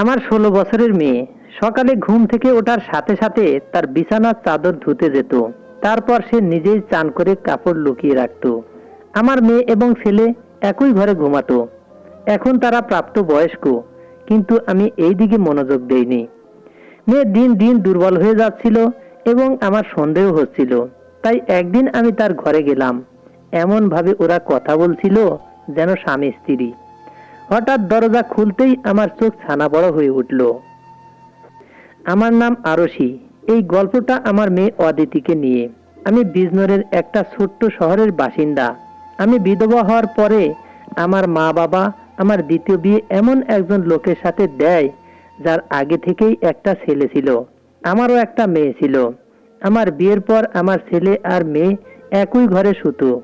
আমার ষোলো বছরের মেয়ে। সকালে ঘুম থেকে ওঠার সাথে সাথে তার বিছানার চাদর ধুতে যেত। তারপর সে নিজেই চান করে কাপড় লুকিয়ে রাখত। আমার মেয়ে এবং ছেলে একই ঘরে ঘুমাতো। এখন তারা প্রাপ্ত বয়স্ক কিন্তু আমি এই দিকে মনোযোগ দেইনি। মেয়ে দিন দিন দুর্বল হয়ে যাচ্ছিল এবং আমার সন্দেহ হচ্ছিল। তাই একদিন আমি তার ঘরে গেলাম। এমন ভাবে ওরা কথা বলছিল যেন স্বামী স্ত্রী। হঠাৎ দরজা খুলতেই আমার চোখ ছানা বড় হয়ে উঠল। আমার নাম আরশি। এই গল্পটা আমার মেয়ে অদিতিকে নিয়ে। আমি বিজনরের একটা ছোট্ট শহরের বাসিন্দা। আমি বিধবা হওয়ার পরে আমার মা বাবা আমার দ্বিতীয় বিয়ে এমন একজন লোকের সাথে দেয়, যার আগে থেকেই একটা ছেলে ছিল। আমারও একটা মেয়ে ছিল। আমার বিয়ের পর আমার ছেলে আর মেয়ে একই ঘরে শুতো।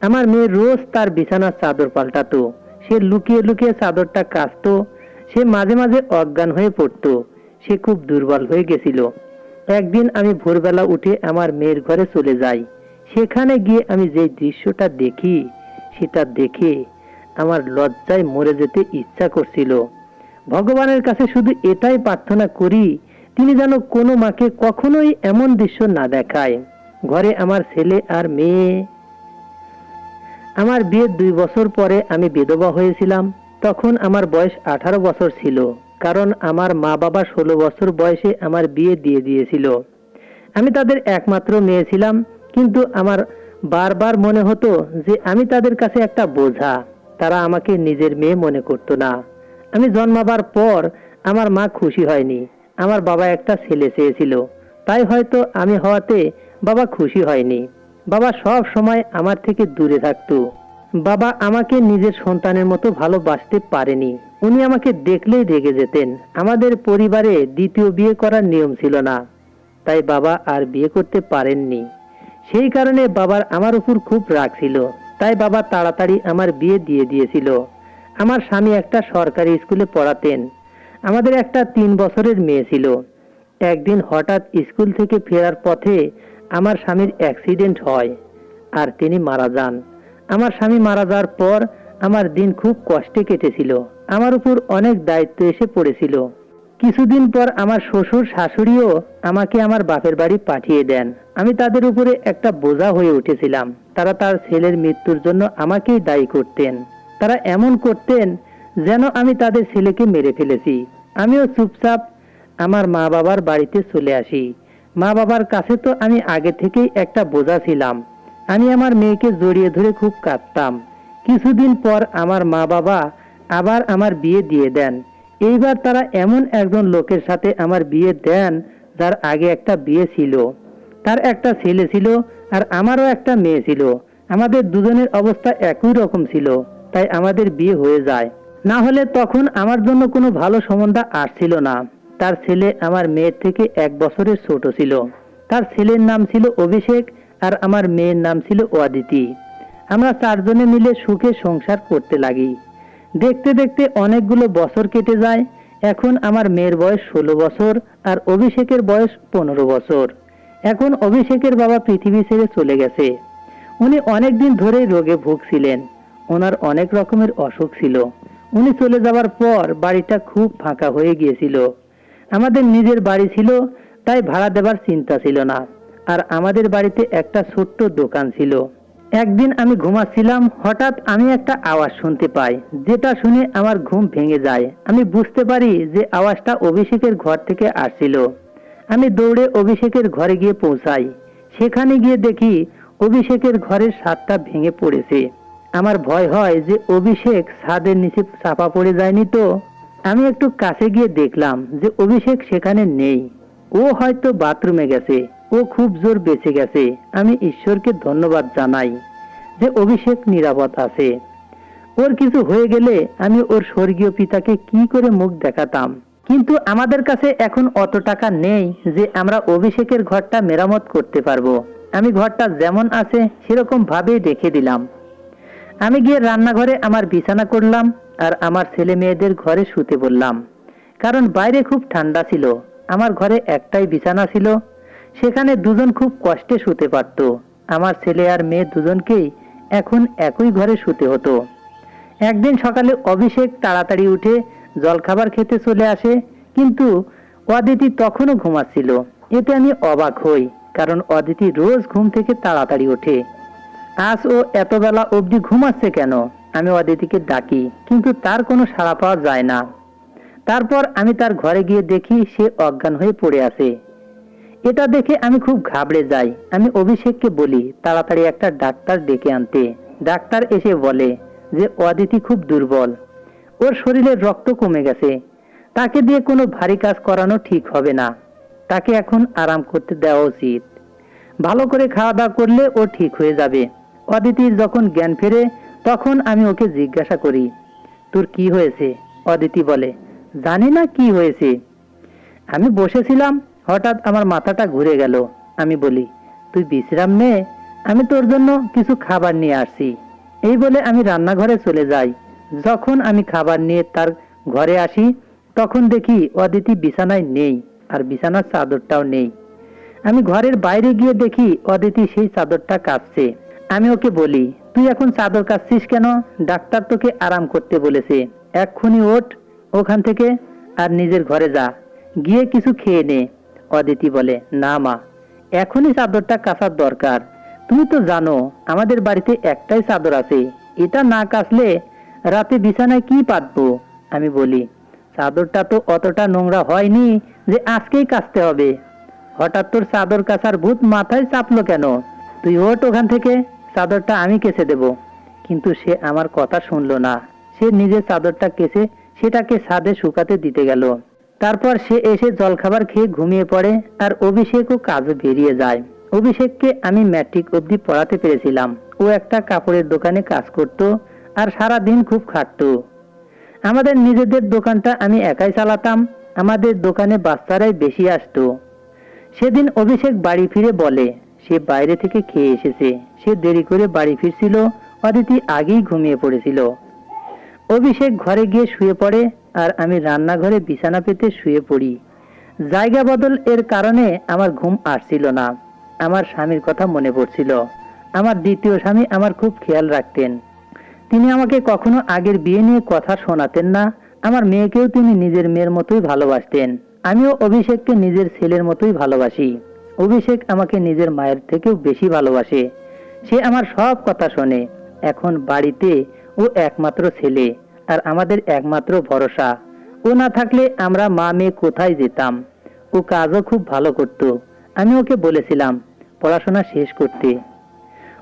আমার মেয়ে রোজ তার বিছানার চাদর পাল্টাতো। সে লুকিয়ে লুকিয়ে চাদরটা কাচতো, সে মাঝে মাঝে অজ্ঞান হয়ে পড়তো, সে খুব দুর্বল হয়ে গেছিল। একদিন আমি ভোরবেলা উঠে আমার মেয়ের ঘরে চলে যাই। সেখানে গিয়ে আমি যে দৃশ্যটা দেখি, সেটা দেখে আমার লজ্জায় মরে যেতে ইচ্ছা করছিল। ভগবানের কাছে শুধু এটাই প্রার্থনা করি, তিনি যেন কোনো মাকে কখনোই এমন দৃশ্য না দেখায়। ঘরে আমার ছেলে আর মেয়ে আমার বিয়ের দুই বছর পরে আমি বিধবা হয়েছিলাম। তখন আমার বয়স আঠারো বছর ছিল, কারণ আমার মা বাবা ষোলো বছর বয়সে আমার বিয়ে দিয়ে দিয়েছিল। আমি তাদের একমাত্র মেয়ে ছিলাম, কিন্তু আমার বারবার মনে হতো যে আমি তাদের কাছে একটা বোঝা, তারা আমাকে নিজের মেয়ে মনে করতো না। আমি জন্মাবার পর আমার মা খুশি হয়নি, আমার বাবা একটা ছেলে চেয়েছিল, তাই হয়তো আমি হওয়াতে বাবা খুশি হয়নি। বাবা সব সময় আমার থেকে দূরে থাকতো। বাবা আমাকে নিজের সন্তানের মতো ভালোবাসতে পারেনি। উনি আমাকে দেখলেই রেগে যেতেন। আমাদের পরিবারে দ্বিতীয় বিয়ে করার নিয়ম ছিল না। তাই বাবা আর বিয়ে করতে পারেননি। সেই কারণে বাবার আমার উপর খুব রাগ ছিল। তাই বাবা তাড়াতাড়ি আমার বিয়ে দিয়ে দিয়েছিল। আমার স্বামী একটা সরকারি স্কুলে পড়াতেন। আমাদের একটা তিন বছরের মেয়ে ছিল। একদিন হঠাৎ স্কুল থেকে ফেরার পথে আমার স্বামীর অ্যাক্সিডেন্ট হয় আর তিনি মারা যান। আমার স্বামী মারা যাওয়ার পর আমার দিন খুব কষ্টে কেটেছিল। আমার উপর অনেক দায়িত্ব এসে পড়েছিল। কিছুদিন পর আমার শ্বশুর, শাশুড়িও আমাকে আমার বাপের বাড়ি পাঠিয়ে দেন। আমি তাদের উপরে একটা বোঝা হয়ে উঠেছিলাম। তারা তার ছেলের মৃত্যুর জন্য আমাকেই দায়ী করতেন। তারা এমন করতেন যেন আমি তাদের ছেলেকে মেরে ফেলেছি। আমিও চুপচাপ আমার মা বাবার বাড়িতে চলে আসি। মা বাবার কাছে তো আমি আগে থেকেই একটা বোঝা ছিলাম। আমি আমার মেয়েকে জড়িয়ে ধরে খুব কাঁদতাম। কিছুদিন পর আমার মা বাবা আবার আমার বিয়ে দিয়ে দেন। এইবার তারা এমন একজন লোকের সাথে আমার বিয়ে দেন, যার আগে একটা বিয়ে ছিল। তার একটা ছেলে ছিল আর আমারও একটা মেয়ে ছিল। আমাদের দুজনের অবস্থা একই রকম ছিল, তাই আমাদের বিয়ে হয়ে যায়। না হলে তখন আমার জন্য কোনো ভালো সম্বন্ধ আসছিল না। তার ছেলে আমার মেয়ের থেকে এক বছরের ছোট ছিল। তার ছেলের নাম ছিল অভিষেক আর আমার মেয়ের নাম ছিল অদিতি। আমরা চারজনে মিলে সুখে সংসার করতে লাগি। দেখতে দেখতে অনেকগুলো বছর কেটে যায়। এখন আমার মেয়ের বয়স ষোলো বছর আর অভিষেকের বয়স পনেরো বছর। এখন অভিষেকের বাবা পৃথিবী ছেড়ে চলে গেছে। উনি অনেক দিন ধরেই রোগে ভুগছিলেন। ওনার অনেক রকমের অসুখ ছিল। উনি চলে যাওয়ার পর বাড়িটা খুব ফাঁকা হয়ে গিয়েছিল। আমাদের নিজের বাড়ি ছিল, তাই ভাড়া দেবার চিন্তা ছিল না। আর আমাদের বাড়িতে একটা ছোট্ট দোকান ছিল। একদিন আমি ঘুমাচ্ছিলাম, হঠাৎ আমি একটা আওয়াজ শুনতে পাই। যেটা শুনে আমার ঘুম ভেঙে যায়। আমি বুঝতে পারি যে আওয়াজটা অভিষেকের ঘর থেকে আসছিল। আমি দৌড়ে অভিষেকের ঘরে গিয়ে পৌঁছাই। সেখানে গিয়ে দেখি অভিষেকের ঘরের ছাদটা ভেঙে পড়েছে। আমার ভয় হয় যে অভিষেক ছাদের নিচে চাপা পড়ে যায়নি তো? আমি একটু কাছে গিয়ে দেখলাম যে অভিষেক সেখানে নেই। ও হয়তো বাথরুমে গেছে। ও খুব জোর বেঁচে গেছে। আমি ঈশ্বরকে ধন্যবাদ জানাই যে অভিষেক নিরাপদ আছে। ওর কিছু হয়ে গেলে আমি ওর স্বর্গীয় পিতাকে কি করে মুখ দেখাতাম? কিন্তু আমাদের কাছে এখন অত টাকা নেই যে আমরা অভিষেকের ঘরটা মেরামত করতে পারব। আমি ঘরটা যেমন আছে সেরকম ভাবেই রেখে দিলাম। আমি গিয়ে রান্নাঘরে আমার বিছানা করলাম। আর আমার ছেলে মেয়েদের ঘরে শুতে বললাম। কারণ বাইরে খুব ঠান্ডা ছিল, আমার ঘরে একটাই বিছানা ছিল, সেখানে দুজন খুব কষ্টে শুতে পারত। আমার ছেলে আর মেয়ে দুজনকেই এখন একই ঘরে শুতে হতো। একদিন সকালে অভিষেক তাড়াতাড়ি উঠে জলখাবার খেতে চলে আসে, কিন্তু অদিতি তখনও ঘুমাচ্ছিল। এতে আমি অবাক হই, কারণ অদিতি রোজ ঘুম থেকে তাড়াতাড়ি ওঠে। আজ ও এত বেলা অবধি ঘুমাচ্ছে কেন? আমি অদিতিকে ডাকি, কিন্তু তার কোনো সাড়া পাওয়া যায় না। তারপর আমি তার ঘরে গিয়ে দেখি সে অজ্ঞান হয়ে পড়ে আছে। এটা দেখে আমি খুব ঘাবড়ে যাই। আমি অভিষেককে বলি, তাড়াতাড়ি একটা ডাক্তার ডেকে আনতে। ডাক্তার এসে বলে যে, অদিতি খুব দুর্বল। ওর শরীরের রক্ত কমে গেছে। তাকে দিয়ে কোনো ভারী কাজ করানো ঠিক হবে না। তাকে এখন আরাম করতে দেওয়া উচিত। ভালো করে খাওয়া দাওয়া করলে ও ঠিক হয়ে যাবে। অদিতির যখন জ্ঞান ফেরে তখন আমি ওকে জিজ্ঞাসা করি, তোর কি হয়েছে? অদিতি বলে, জানি না কি হয়েছে। আমি বসেছিলাম, হঠাৎ আমার মাথাটা ঘুরে গেল। আমি বলি, তুই বিশ্রাম নে, আমি তোর জন্য কিছু খাবার নিয়ে আসছি। এই বলে আমি রান্নাঘরে চলে যাই। যখন আমি খাবার নিয়ে তার ঘরে আসি, তখন দেখি অদিতি বিছানায় নেই আর বিছানার চাদরটাও নেই। আমি ঘরের বাইরে গিয়ে দেখি অদিতি সেই চাদরটা কাঁপছে। আমি ওকে বলি, তুই এখন চাদর কাচ্ছিস কেন? ডাক্তার তোকে আরাম করতে বলেছে। এক্ষুনি ওঠ, ওখান থেকে আর নিজের ঘরে যা। গিয়ে কিছু খেয়ে নে। অদিতি বলে, না মা, এখনই চাদরটা কাচার দরকার। তুমি তো জানো, আমাদের বাড়িতে একটাই চাদর আছে। এটা না কাচলে রাতে বিছানায় কি পাতবো? আমি বলি, চাদরটা তো অতটা নোংরা হয়নি যে আজকেই কাচতে হবে। হঠাৎ তোর চাদর কাচার ভূত মাথায় চাপলো কেন? তুই ওঠ ওখান থেকে। চাদরটা আমি কেচে দেব। কিন্তু সে আমার কথা শুনলো না। সে নিজের চাদরটা কেচে সেটাকে ছাদে শুকাতে দিতে গেল। তারপর সে এসে জলখাবার খেয়ে ঘুমিয়ে পড়ে। আর অভিষেকও কাজে বেরিয়ে যায়। অভিষেককে আমি ম্যাট্রিক অবধি পড়াতে পেরেছিলাম। ও একটা কাপড়ের দোকানে কাজ করত আর সারা দিন খুব খাটতো। আমাদের নিজেদের দোকানটা আমি একাই চালাতাম। আমাদের দোকানে বাচ্চারাই বেশি আসতো। সেদিন অভিষেক বাড়ি ফিরে বলে সে বাইরে থেকে খেয়ে এসেছে। সে দেরি করে বাড়ি ফিরছিল, অদিতি আগেই ঘুমিয়ে পড়েছিল। অভিষেক ঘরে গিয়ে শুয়ে পড়ে আর আমি রান্নাঘরে বিছানা পেতে শুয়ে পড়ি। জায়গা বদল এর কারণে আমার ঘুম আসছিল না। আমার স্বামীর কথা মনে পড়ছিল। আমার দ্বিতীয় স্বামী আমার খুব খেয়াল রাখতেন। তিনি আমাকে কখনো আগের বিয়ে নিয়ে কথা শোনাতেন না। আমার মেয়েকেও তিনি নিজের মেয়ের মতোই ভালোবাসতেন। আমিও অভিষেককে নিজের ছেলের মতোই ভালোবাসি। অভিষেক আমাকে নিজের মায়ের থেকেও বেশি ভালোবাসে। সে আমার সব কথা শোনে। এখন বাড়িতে ও একমাত্র ছেলে আর আমাদের একমাত্র ভরসা। ও না থাকলে আমরা মা মেয়ে কোথায় যেতাম? ও কাজও খুব ভালো করত। আমি ওকে বলেছিলাম, পড়াশোনা শেষ করতে।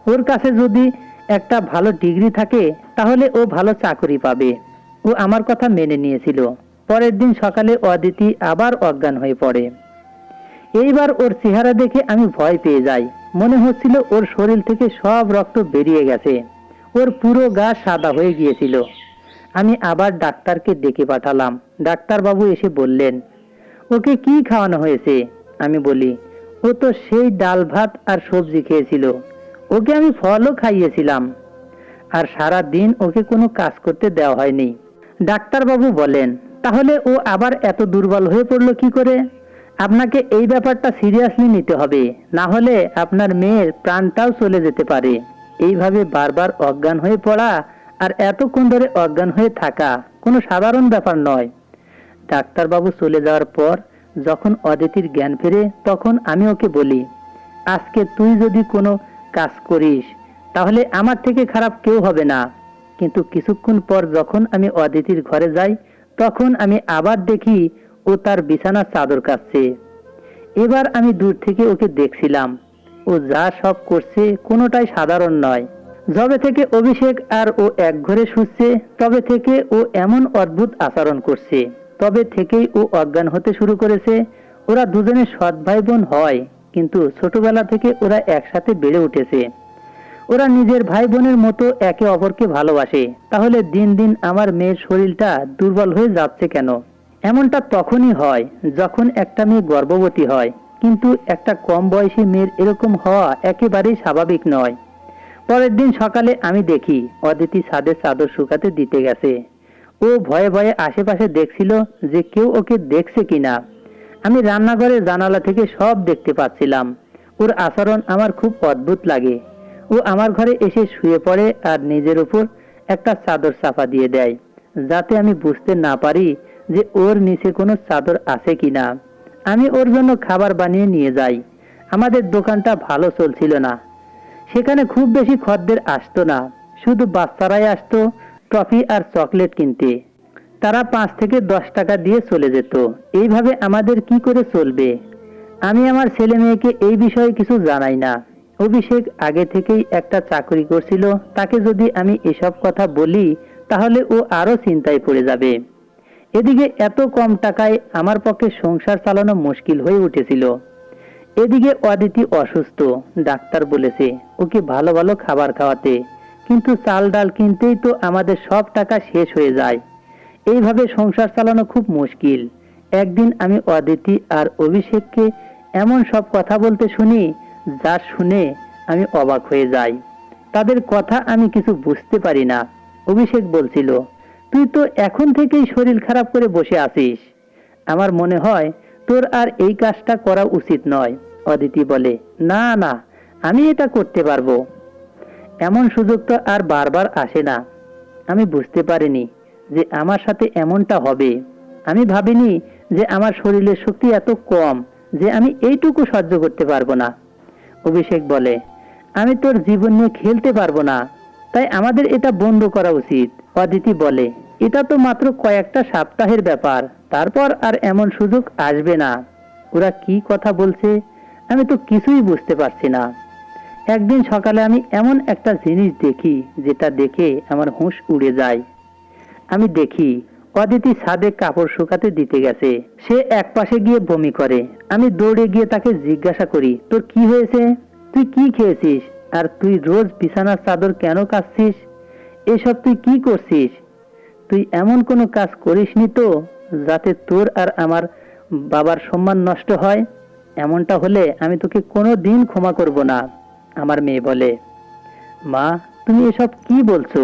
ওর কাছে যদি একটা ভালো ডিগ্রি থাকে, তাহলে ও ভালো চাকরি পাবে। ও আমার কথা মেনে নিয়েছিল। পরের দিন সকালে অদিতি আবার অজ্ঞান হয়ে পড়ে। এইবার ওর চেহারা দেখে আমি ভয় পেয়ে যাই। মনে হচ্ছিল ওর শরীর থেকে সব রক্ত বেরিয়ে গেছে। ওর পুরো গা সাদা হয়ে গিয়েছিল। আমি আবার ডাক্তারকে ডেকে পাঠালাম। ডাক্তারবাবু এসে বললেন, ওকে কি খাওয়ানো হয়েছে? আমি বলি, ও তো সেই ডাল ভাত আর সবজি খেয়েছিল। ওকে আমি ফলও খাইয়েছিলাম। আর সারা দিন ওকে কোনো কাজ করতে দেওয়া হয়নি। ডাক্তারবাবু বলেন, তাহলে ও আবার এত দুর্বল হয়ে পড়ল কি করে? আপনাকে এই ব্যাপারটা সিরিয়াসলি নিতে হবে। না হলে আপনার মেয়ের প্রাণটাও চলে যেতে পারে। এইভাবে বারবার অজ্ঞান হয়ে পড়া আর এতক্ষণ ধরে অজ্ঞান হয়ে থাকা কোনো সাধারণ ব্যাপার নয়। ডাক্তারবাবু চলে যাওয়ার পর যখন অদিতির জ্ঞান ফেরে, তখন আমি ওকে বলি, আজকে তুই যদি কোনো কাজ করিস, তাহলে আমার থেকে খারাপ কেউ হবে না। কিন্তু কিছুক্ষণ পর যখন আমি অদিতির ঘরে যাই, তখন আমি আবার দেখি ও তার বিছানার চাদর কাচ্ছে এবার আমি দূর থেকে ওকে দেখছিলাম। ও যা সব করছে কোনোটাই সাধারণ নয়। যবে থেকে অভিষেক আর ও এক ঘরে শুচ্ছে, তবে থেকে ও এমন অদ্ভুত আচরণ করছে। তবে থেকেই ও অজ্ঞান হতে শুরু করেছে। ওরা দুজনে সৎ ভাই বোন হয়, কিন্তু ছোটবেলা থেকে ওরা একসাথে বেড়ে উঠেছে। ওরা নিজের ভাই বোনের মতো একে অপরকে ভালোবাসে। তাহলে দিন দিন আমার মেয়ের শরীরটা দুর্বল হয়ে যাচ্ছে কেন? এমনটা তখনই হয় যখন একটা মেয়ে গর্ভবতী হয়, কিন্তু একটা কম বয়সী মেয়ের এরকম হওয়া একেবারেই স্বাভাবিক নয়। পরের দিন সকালে আমি দেখি অদিতি ছাদে চাদর শুকাতে দিতে গেছে। ও ভয়ে ভয়ে আশেপাশে দেখছিল যে কেউ ওকে দেখছে কিনা। আমি রান্নাঘরের জানালা থেকে সব দেখতে পাচ্ছিলাম। ওর আচরণ আমার খুব অদ্ভুত লাগে। ও আমার ঘরে এসে শুয়ে পড়ে আর নিজের উপর একটা চাদর চাপা দিয়ে দেয়, যাতে আমি বুঝতে না পারি যে ওর নিচে কোনো চাদর আছে কিনা। আমি ওর জন্য খাবার বানিয়ে নিয়ে যাই। আমাদের দোকানটা ভালো চলছিল না। সেখানে খুব বেশি খদ্দের আসতো না। শুধু বাচ্চারাই আসতো টফি আর চকলেট কিনতে। তারা পাঁচ থেকে দশ টাকা দিয়ে চলে যেত। এইভাবে আমাদের কি করে চলবে? আমি আমার ছেলে মেয়েকে এই বিষয়ে কিছু জানাই না। অভিষেক আগে থেকেই একটা চাকরি করছিল। তাকে যদি আমি এসব কথা বলি, তাহলে ও আরও চিন্তায় পড়ে যাবে। এদিকে এত কম টাকায় আমার পক্ষে সংসার চালানো মুশকিল হয়ে উঠেছিল। এদিকে অদিতি অসুস্থ, ডাক্তার বলেছে, ওকে ভালো ভালো খাবার খাওয়াতে। কিন্তু চাল ডাল কিনতেই তো আমাদের সব টাকা শেষ হয়ে যায়। এইভাবে সংসার চালানো খুব মুশকিল। একদিন আমি অদিতি আর অভিষেককে এমন সব কথা বলতে শুনি, যা শুনে আমি অবাক হয়ে যাই। তাদের কথা আমি কিছু বুঝতে পারি না। অভিষেক বলছিল তুই তো এখন থেকেই শরীর খারাপ করে বসে আছিস। আমার মনে হয় তোর আর এই কাজটা করা উচিত নয়, অদিতি বলে। না না, আমি এটা করতে পারব। এমন সুযোগ তো আর বারবার আসে না। আমি বুঝতে পারিনি যে আমার সাথে এমনটা হবে। আমি ভাবিনি যে আমার শরীরের শক্তি এত কম যে আমি এইটুকু সহ্য করতে পারব না। অভিষেক বলে, আমি তোর জীবন নিয়ে খেলতে পারব না, তাই আমাদের এটা বন্ধ করা উচিত, অদিতি বলে। এটা তো মাত্র কয়েকটা সপ্তাহের ব্যাপার। তারপর আর এমন সুযোগ আসবে না। ওরা কি কথা বলছে, আমি তো কিছুই বুঝতে পারছি না। একদিন সকালে আমি এমন একটা জিনিস দেখি, যেটা দেখে আমার হুঁশ উড়ে যায়। আমি দেখি, অদিতি ছাদে কাপড় শুকাতে দিতে গেছে। সে এক পাশে গিয়ে বমি করে। আমি দৌড়ে গিয়ে তাকে জিজ্ঞাসা করি, তোর কি হয়েছে? তুই কি খেয়েছিস? আর তুই রোজ বিছানার চাদর কেন কাচ্ছিস? এসব তুই কি করছিস? তুই এমন কোনো কাজ করিসনি তো যাতে তোর আর আমার বাবার সম্মান নষ্ট হয়? এমনটা হলে আমি তোকে কোনো দিন ক্ষমা করব না, আমার মেয়ে বলে। মা, তুমি এসব কি বলছো?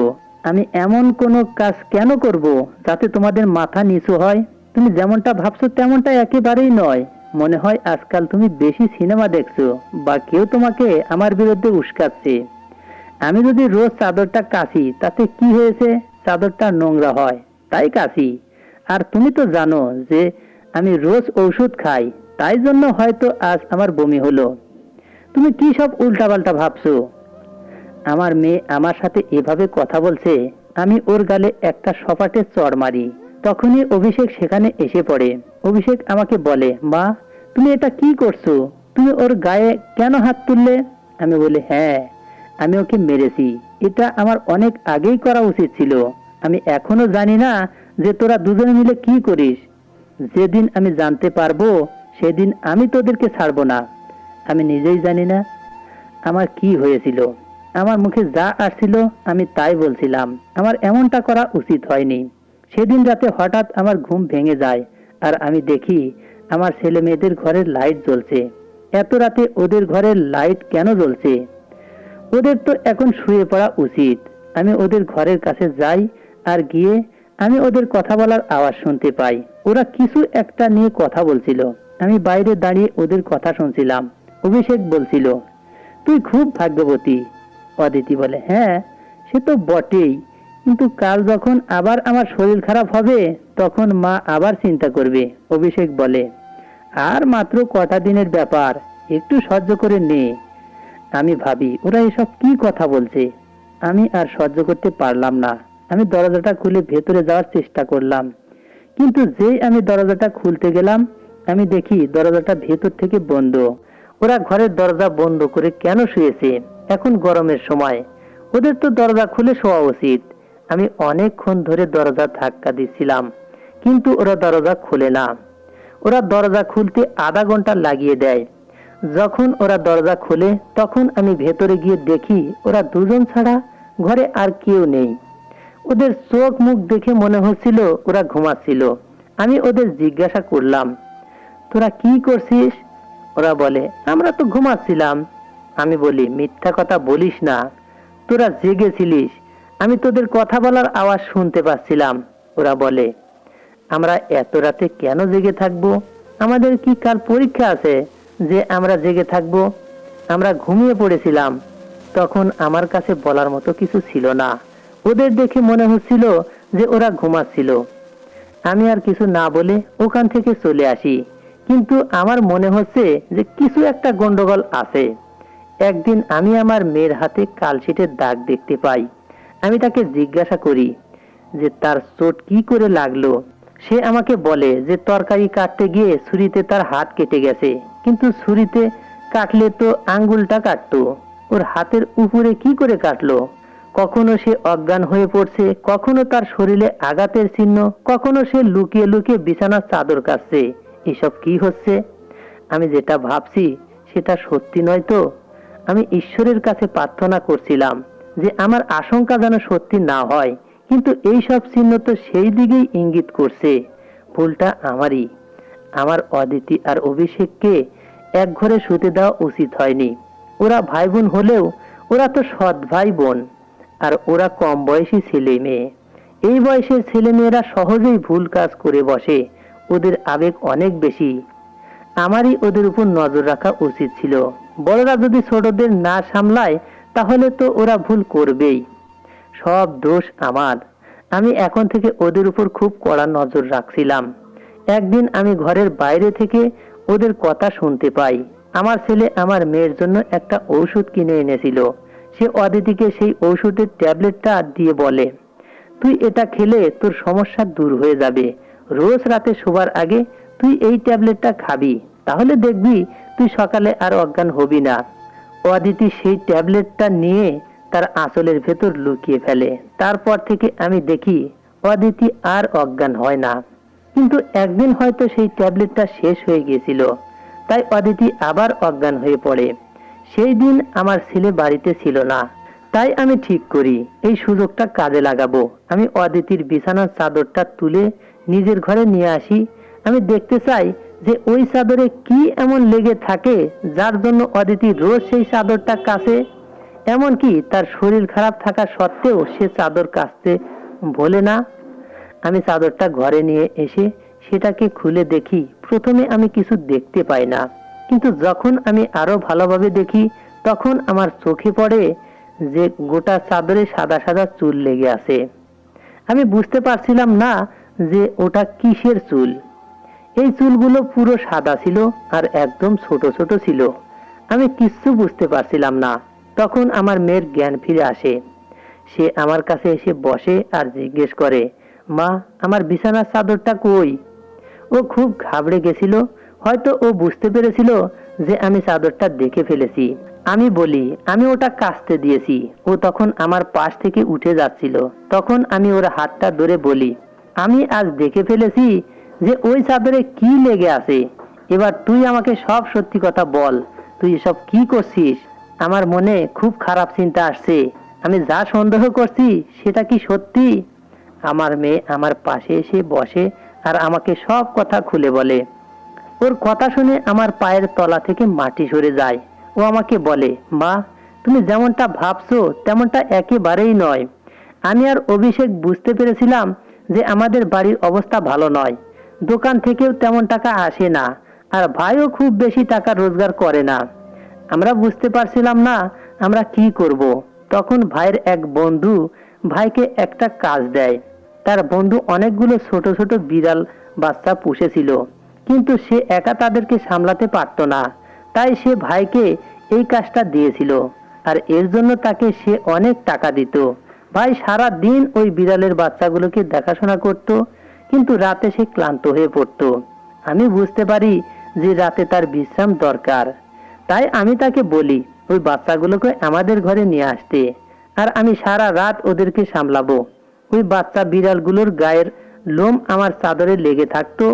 আমি এমন কোনো কাজ কেন করব যাতে তোমাদের মাথা নিচু হয়? তুমি যেমনটা ভাবছ তেমনটা একেবারেই নয়। মনে হয় আজকাল তুমি বেশি সিনেমা দেখছ বা কেউ তোমাকে আমার বিরুদ্ধে উস্কাচ্ছে। আমি যদি রোজ চাদরটা কাচি, তাতে কি হয়েছে? চাদরটা নোংরা হয়। তাই কাচি আর তুমি তো জানো যে আমি রোজ ঔষধ খাই, তাই জন্য হয়তো আজ আমার বমি হলো। তুমি কি সব উল্টাপাল্টা ভাবছ? আমার মেয়ে আমার সাথে এভাবে কথা বলছে, আমি ওর গালে একটা সপাটে চড় মারি। তখনই অভিষেক সেখানে এসে পড়ে। অভিষেক আমাকে বলে, মা, তুমি এটা কি করছ? তুমি ওর গায়ে কেন হাত তুললে? আমি বলি হ্যাঁ আমি ওকে মেরেছি। এটা আমার অনেক আগেই করা উচিত ছিল। আমি এখনও জানি না যে তোরা দুজনে মিলে কি করিস। যেদিন আমি জানতে পারব, সেদিন আমি তোদেরকে ছাড়বো না। আমি নিজেই জানি না আমার কি হয়েছিল। আমার মুখে যা আসছিল, আমি তাই বলছিলাম। আমার এমনটা করা উচিত হয়নি। সেদিন রাতে হঠাৎ আমার ঘুম ভেঙে যায় আর আমি দেখি আমার ছেলে মেয়েদের ঘরের লাইট জ্বলছে। এত রাতে ওদের ঘরের লাইট কেন জ্বলছে? ওদের তো এখন শুয়ে পড়া উচিত। আমি ওদের ঘরের কাছে যাই আর গিয়ে আমি ওদের কথা বলার আওয়াজ শুনতে পাই। ওরা কিছু একটা নিয়ে কথা বলছিল। আমি বাইরে দাঁড়িয়ে ওদের কথা শুনছিলাম। অভিষেক বলছিল, তুই খুব ভাগ্যবতী। অদিতি বলে হ্যাঁ সে তো বটেই। কিন্তু কাল যখন আবার আমার শরীর খারাপ হবে, তখন মা আবার চিন্তা করবে। অভিষেক বলে, আর মাত্র কটা দিনের ব্যাপার, একটু সহ্য করে নে। আমি ভাবি, ওরা এসব কি কথা বলছে? আমি আর সহ্য করতে পারলাম না। আমি দরজাটা খুলে ভেতরে যাওয়ার চেষ্টা করলাম। কিন্তু যেই আমি দরজাটা খুলতে গেলাম, আমি দেখি দরজাটা ভেতর থেকে বন্ধ। ওরা ঘরের দরজা বন্ধ করে কেন শুয়েছে? এখন গরমের সময়। ওদের তো দরজা খুলে শোয়া উচিত। আমি অনেকক্ষণ ধরে দরজা ধাক্কা দিচ্ছিলাম, কিন্তু ওরা দরজা খুলে না। ওরা দরজা খুলতে আধা ঘণ্টা লাগিয়ে দেয়। যখন ওরা দরজা খুলে, তখন আমি ভেতরে গিয়ে দেখি ওরা দুজন ছাড়া ঘরে আর কেউ নেই। ওদের চোখ মুখ দেখে মনে হচ্ছিল ওরা ঘুমাচ্ছিল। আমি ওদের জিজ্ঞাসা করলাম, তোরা কি করছিস? ওরা বলে, আমরা তো ঘুমাচ্ছিলাম। আমি বলি, মিথ্যা কথা বলিস না, তোরা জেগেছিলিস। আমি তোদের কথা বলার আওয়াজ শুনতে পাচ্ছিলাম। ওরা বলে, আমরা এত রাতে কেন জেগে থাকব? আমাদের কি কাল পরীক্ষা আছে যে আমরা জেগে থাকব? আমরা ঘুমিয়ে পড়েছিলাম। তখন আমার কাছে বলার মতো কিছু ছিল না। ওদের দেখে মনে হচ্ছিল যে ওরা ঘুমাচ্ছিল। আমি আর কিছু না বলে ওখান থেকে চলে আসি। কিন্তু আমার মনে হচ্ছে যে কিছু একটা গন্ডগোল আছে। একদিন আমি আমার মেয়ের হাতে কালশিটের দাগ দেখতে পাই। আমি তাকে জিজ্ঞাসা করি যে, তার চোট কি করে লাগল? সে আমাকে বলে যে, তরকারি কাটতে গিয়ে ছুরিতে তার হাত কেটে গেছে। কিন্তু ছুরিতে কাটলে তো আঙ্গুলটা কাটতো। ওর হাতের উপরে কি করে কাটলো? কখনো সে অজ্ঞান হয়ে পড়ছে, কখনো তার শরীরে আঘাতের চিহ্ন, কখনো সে লুকিয়ে লুকিয়ে বিছানার চাদর কাটছে এসব কি হচ্ছে? আমি যেটা ভাবছি, সেটা সত্যি নয় তো? আমি ঈশ্বরের কাছে প্রার্থনা করছিলাম যে আমার আশঙ্কা যেন সত্যি না হয়, কিন্তু এই সব চিহ্ন তো সেই দিকেই ইঙ্গিত করছে। ভুলটা আমারই। আমার অদিতি আর অভিষেককে এক ঘরে শুতে দেওয়া উচিত হয়নি। ওরা ভাই বোন হলেও ওরা তো সৎ ভাই বোন আর ওরা কম বয়সী ছেলে মেয়ে। এই বয়সের ছেলে মেয়েরা সহজেই ভুল কাজ করে বসে। ওদের আবেগ অনেক বেশি। আমারই ওদের উপর নজর রাখা উচিত ছিল। বড়রা যদি ছোটদের না সামলায়, তাহলে তো ওরা ভুল করবেই। সব দোষ আমার। আমি এখন থেকে ওদের উপর খুব কড়া নজর রাখছিলাম। একদিন আমি ঘরের বাইরে থেকে ওদের কথা শুনতে পাই। আমার ছেলে আমার মেয়ের জন্য একটা ঔষধ কিনে এনেছিল। সে অদিতিকে সেই ঔষধের ট্যাবলেটটা দিয়ে বলে, তুই এটা খেলে তোর সমস্যা দূর হয়ে যাবে। রোজ রাতে শোবার আগে তুই এই ট্যাবলেটটা খাবি, তাহলে দেখবি তুই সকালে আর অজ্ঞান হবি না। অদিতি সেই ট্যাবলেটটা নিয়ে তার আঁচলের ভেতর লুকিয়ে ফেলে। তারপর থেকে আমি দেখি অদিতি আর অজ্ঞান হয় না। কিন্তু একদিন হয়তো সেই ট্যাবলেটটা শেষ হয়ে গিয়েছিল, তাই অদিতি আবার অজ্ঞান হয়ে পড়ে। সেই দিন আমার ছেলে বাড়িতে ছিল না। তাই আমি ঠিক করি, এই সুযোগটা কাজে লাগাবো। আমি অদিতির বিছানার চাদরটা তুলে নিজের ঘরে নিয়ে আসি। আমি দেখতে চাই যে ওই চাদরে কি এমন লেগে থাকে, যার জন্য অদিতি রোজ সেই চাদরটা কাছে। এমনকি তার শরীর খারাপ থাকা সত্ত্বেও সে চাদর কাচতে ভোলে না। আমি চাদরটা ঘরে নিয়ে এসে সেটাকে খুলে দেখি। প্রথমে আমি কিছু দেখতে পাই না। কিন্তু যখন আমি আরও ভালোভাবে দেখি, তখন আমার চোখে পড়ে যে গোটা চাদরে সাদা সাদা চুল লেগে আছে। আমি বুঝতে পারছিলাম না যে ওটা কিসের চুল। এই চুলগুলো পুরো সাদা ছিল আর একদম ছোট ছোট ছিল। আমি কিচ্ছু বুঝতে পারছিলাম না। তখন আমার মেয়ের জ্ঞান ফিরে আসে। সে আমার কাছে এসে বসে আর জিজ্ঞেস করে, মা, আমার বিছানার চাদরটা কই? ও খুব ঘাবড়ে গেছিল হয়তো ও বুঝতে পেরেছিল যে আমি চাদরটা দেখে ফেলেছি। আমি বলি, আমি ওটা কাচতে দিয়েছি। ও তখন আমার পাশ থেকে উঠে যাচ্ছিল। তখন আমি ওর হাতটা ধরে বলি, আমি আজ দেখে ফেলেছি যে ওই চাদরে কি লেগে আছে। এবার তুই আমাকে সব সত্যি কথা বল, তুই এসব কি করছিস? আমার মনে খুব খারাপ চিন্তা আসছে। আমি যা সন্দেহ করছি, সেটা কি সত্যি? আমার মেয়ে আমার পাশে এসে বসে আর আমাকে সব কথা খুলে বলে। ওর কথা শুনে আমার পায়ের তলা থেকে মাটি সরে যায়। ও আমাকে বলে, মা, তুমি যেমনটা ভাবছ, তেমনটা একেবারেই নয়। আমি আর অভিষেক বুঝতে পেরেছিলাম যে আমাদের বাড়ির অবস্থা ভালো নয়। দোকান থেকেও তেমন টাকা আসে না, আর ভাইও খুব বেশি টাকা রোজগার করে না। আমরা বুঝতে পারছিলাম না আমরা কি করব। তখন ভাইয়ের এক বন্ধু ভাইকে একটা কাজ দেয়। তার বন্ধু অনেকগুলো ছোট ছোট বিড়াল বাচ্চা পুষেছিল। কিন্তু সে একা তাদেরকে সামলাতে পারত না। তাই সে ভাইকে এই কাজটা দিয়েছিল আর এর জন্য তাকে সে অনেক টাকা দিত। ভাই সারা দিন ওই বিড়ালের বাচ্চাগুলোকে দেখাশোনা করত, কিন্তু রাতে সে ক্লান্ত হয়ে পড়তো। আমি বুঝতে পারি যে রাতে তার বিশ্রাম দরকার। তাই আমি তাকে বলি, ওই বাচ্চাগুলোকে আমাদের ঘরে নিয়ে আসতে আর আমি সারা রাত ওদেরকে সামলাবো। ওই বাচ্চা বিড়ালগুলোর গায়ের লোম আমার চাদরে লেগে থাকতো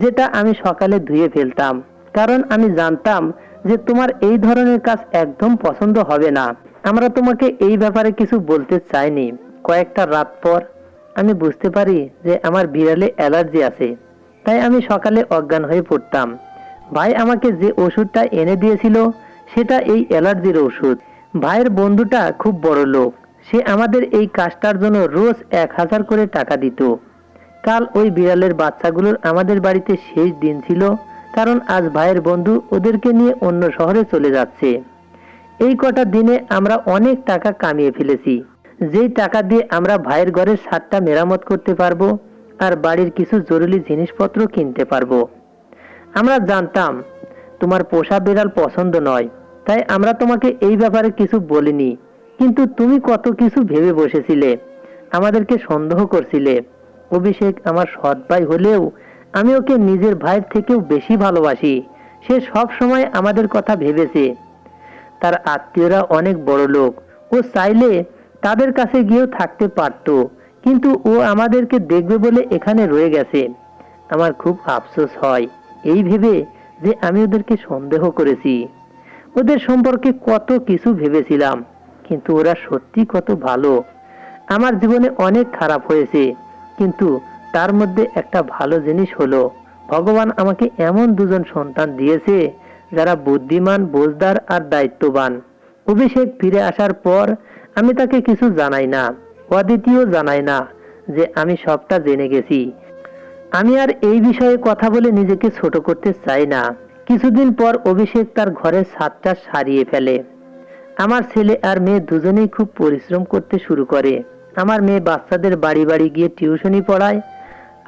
যেটা আমি সকালে ধুয়ে ফেলতাম। কারণ আমি জানতাম যে তোমার এই ধরনের কাজ একদম পছন্দ হবে না। আমরা তোমাকে এই ব্যাপারে কিছু বলতে চাইনি। কয়েকটা রাত পর আমি বুঝতে পারি যে আমার বিড়ালে অ্যালার্জি আছে। তাই আমি সকালে অজ্ঞান হয়ে পড়তাম। ভাই আমাকে যে ওষুধটা এনে দিয়েছিল, সেটা এই অ্যালার্জির ওষুধ। ভাইয়ের বন্ধুটা খুব বড় লোক সে আমাদের এই কাজটার জন্য রোজ এক হাজার করে টাকা দিত। কাল ওই বিড়ালের বাচ্চাগুলোর আমাদের বাড়িতে শেষ দিন ছিল, কারণ আজ ভাইয়ের বন্ধু ওদেরকে নিয়ে অন্য শহরে চলে যাচ্ছে। এই কটা দিনে আমরা অনেক টাকা কামিয়ে ফেলেছি। যেই টাকা দিয়ে আমরা ভাইয়ের ঘরের ছাদটা মেরামত করতে পারব, আর বাড়ির কিছু জরুরি জিনিসপত্র কিনতে পারব। আমরা জানতাম, তোমার পোষা বিড়াল পছন্দ নয়, তাই আমরা তোমাকে এই ব্যাপারে কিছু বলিনি। কিন্তু তুমি কত কিছু ভেবে বসেছিলে, আমাদেরকে সন্দেহ করছিলে। অভিষেক আমার সৎ ভাই হলেও আমি ওকে নিজের ভাইয়ের থেকেও বেশি ভালোবাসি। সে সব সময় আমাদের কথা ভেবেছে। তার আত্মীয়রা অনেক বড় লোক। ও চাইলে তাদের কাছে গিয়েও থাকতে পারত। কিন্তু ও আমাদেরকে দেখবে বলে এখানে রয়ে গেছে। আমার খুব আফসোস হয় এই ভেবে যে আমি ওদেরকে সন্দেহ করেছি। ওদের সম্পর্কে কত কিছু ভেবেছিলাম। কিন্তু ওরা সত্যি কত ভালো। আমার জীবনে অনেক খারাপ হয়েছে। কিন্তু তার মধ্যে একটা ভালো জিনিস হলো, ভগবান আমাকে এমন দুজন সন্তান দিয়েছে যারা বুদ্ধিমান, বোঝদার আর দায়িত্ববান। অভিষেক ফিরে আসার পর আমি তাকে কিছু জানাই না, অদ্বিতীয় জানাই না যে আমি সবটা জেনে গেছি। আমি আর এই বিষয়ে কথা বলে নিজেকে ছোট করতে চাই না। কিছুদিন পর অভিষেক তার ঘরের ছাদটা সারিয়ে ফেলে। আমার ছেলে আর মেয়ে দুজনেই খুব পরিশ্রম করতে শুরু করে। আমার মেয়ে বাচ্চাদের বাড়ি বাড়ি গিয়ে টিউশনি পড়ায়।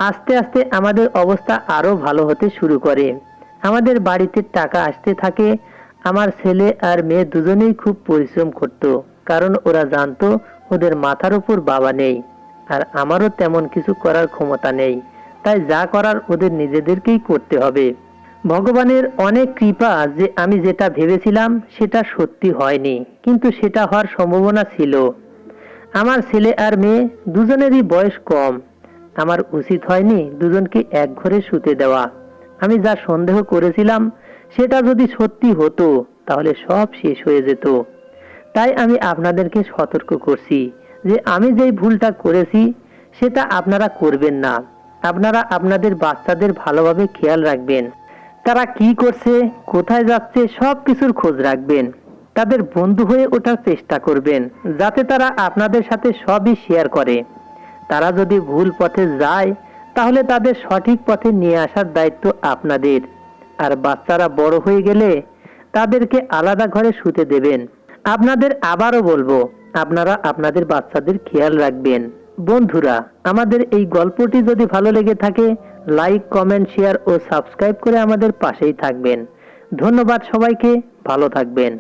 আস্তে আস্তে আমাদের অবস্থা আরও ভালো হতে শুরু করে। আমাদের বাড়িতে টাকা আসতে থাকে, আমার ছেলে আর মেয়ে দুজনেই খুব পরিশ্রম করত, কারণ ওরা জানতো ওদের মাথার উপর বাবা নেই, আর আমারও তেমন কিছু করার ক্ষমতা নেই, তাই যা করার ওদের নিজেদেরকেই করতে হবে। ভগবানের অনেক কৃপা যে আমি যেটা ভেবেছিলাম সেটা সত্যি হয়নি, কিন্তু সেটা হওয়ার সম্ভাবনা ছিল। আমার ছেলে আর মেয়ে দুজনেরই বয়স কম। আমার উচিত হয়নি দুজনকে এক ঘরে শুতে দেওয়া। আমি যা সন্দেহ করেছিলাম, সেটা যদি সত্যি হতো, তাহলে সব শেষ হয়ে যেত। তাই আমি আপনাদেরকে সতর্ক করছি যে আমি যেই ভুলটা করেছি, সেটা আপনারা করবেন না। আপনারা আপনাদের বাচ্চাদের ভালোভাবে খেয়াল রাখবেন। তারা কি করছে, কোথায় যাচ্ছে সব কিছুর খোঁজ রাখবেন। তাদের বন্ধু হয়ে ওঠার চেষ্টা করবেন, যাতে তারা আপনাদের সাথে সবই শেয়ার করে। তারা যদি ভুল পথে যায়, তাহলে তাদের সঠিক পথে নিয়ে আসার দায়িত্ব আপনাদের। আর বাচ্চারা বড় হয়ে গেলে তাদেরকে আলাদা ঘরে শুতে দেবেন। আপনাদের আবারও বলব, আপনারা আপনাদের বাচ্চাদের খেয়াল রাখবেন। বন্ধুরা, আমাদের এই গল্পটি যদি ভালো লেগে থাকে, লাইক, কমেন্ট শেয়ার ও সাবস্ক্রাইব করে আমাদের পাশেই থাকবেন। ধন্যবাদ সবাইকে, ভালো থাকবেন।